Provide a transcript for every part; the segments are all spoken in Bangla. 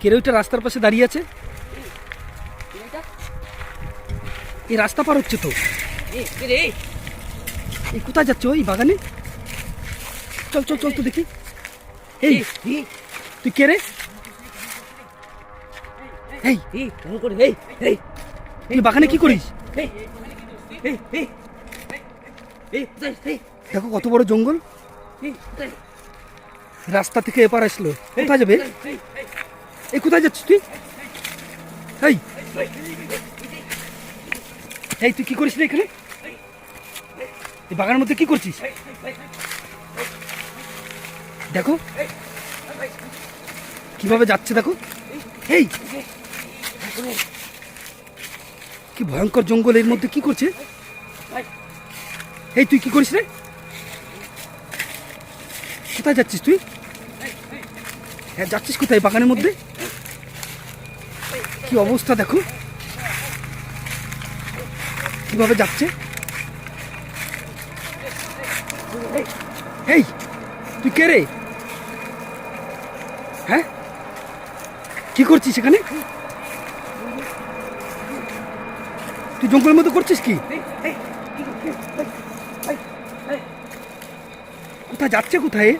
কেরে ওইটা রাস্তার পাশে দাঁড়িয়ে আছে? এই রাস্তা পার হচ্ছে তো। এই কোথায় যাচ্ছে? ওই বাগানে? চল চল চল তো দেখি। এই, তুই কে রে? এই বাগানে কি করিস? দেখো কত বড় জঙ্গল। রাস্তা থেকে এপার আসলো। কোথায় যাবে? এই, কোথায় যাচ্ছিস তুই? এই এই তুই কি করিস রে এখানে? এই বাগানের মধ্যে কি করছিস? দেখো। কীভাবে যাচ্ছে দেখো। এই কি ভয়ঙ্কর জঙ্গল, এর মধ্যে কি করছে? এই তুই কি করিস রে? কোথায় যাচ্ছিস তুই? হ্যাঁ যাচ্ছিস কোথায় বাগানের মধ্যে? কি অবস্থা দেখো? কীভাবে যাচ্ছে? এই, তুই কে রে? হ্যাঁ? কি করছিস এখানে? তুই জঙ্গলের মধ্যে করছিস কি? কোথায় যাচ্ছে কোথায়?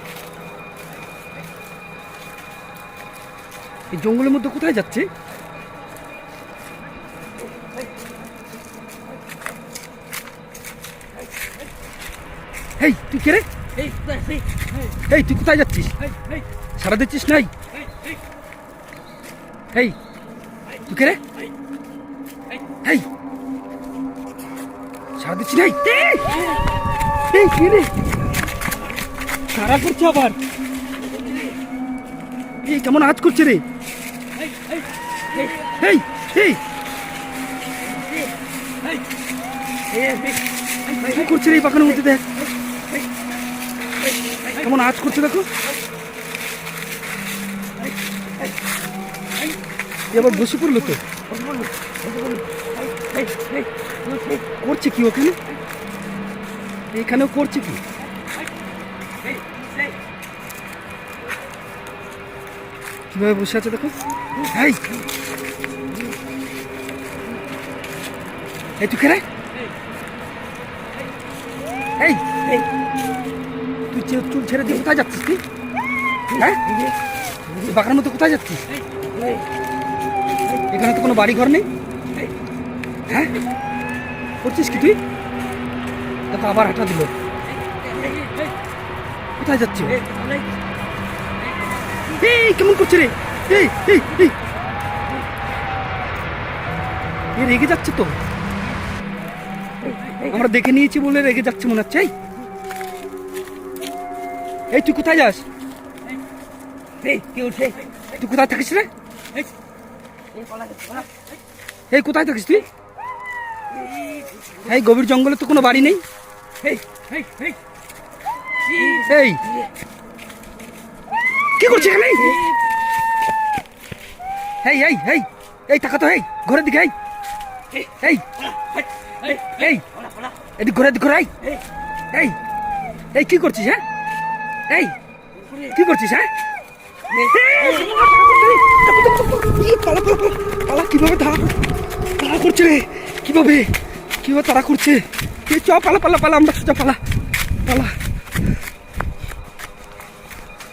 এই জঙ্গলের মধ্যে কোথায় যাচ্ছে? এই তুই কে রে? এই তুই কোথায় যাচ্ছিস? সারা দিচ্ছিস নাই? এই তুই কে রে? এই সারা দিচ্ছি নাই? এই! কে রে। সারা করছে আবার। এই কেমন আজ করছে রে? এই এই কি করছে রে বাগানের মধ্যে দেখ? কেমন আজ করছে দেখো? এবার বসে পড়ল তো? করছে কি ওখানে? এখানেও করছে কি? কীভাবে বসে আছে দেখো? এই! এই, তুই খেলে এই! চে- চুল ছেড়ে দিয়ে কোথায় যাচ্ছিস তুই? হ্যাঁ? বাগানের মতো কোথায় যাচ্ছিস? এখানে তো কোনো বাড়ি ঘর নেই? হ্যাঁ? করছিস কি তুই? দেখো, আবার হাঁটা দিল। কোথায় যাচ্ছ? এই, কেমন করছে রে? এই এই এই। রেগে যাচ্ছে তো? আমরা দেখে নিয়েছি বলে রেগে যাচ্ছে মনে হচ্ছে, এই। এই তুই কোথায় যাস? তুই কোথায় থাকিস রে? এই কোথায় থাকিস তুই? এই গভীর জঙ্গলে তো কোনো বাড়ি নেই। এই কি করছিস এখানে? এই এই এই এই টাকা তো এই ঘরের দিকে এই। এই এই এদিক ঘরের দিকে ঘোর, এই এই এই কি করছিস হ্যাঁ? এই কি করছিস হ্যাঁ? পালা, কীভাবে তাড়া তাড়া করছে রে? কীভাবে? কীভাবে তাড়া করছে? চ পালা পালা পালা আমরা চ পালা পালা।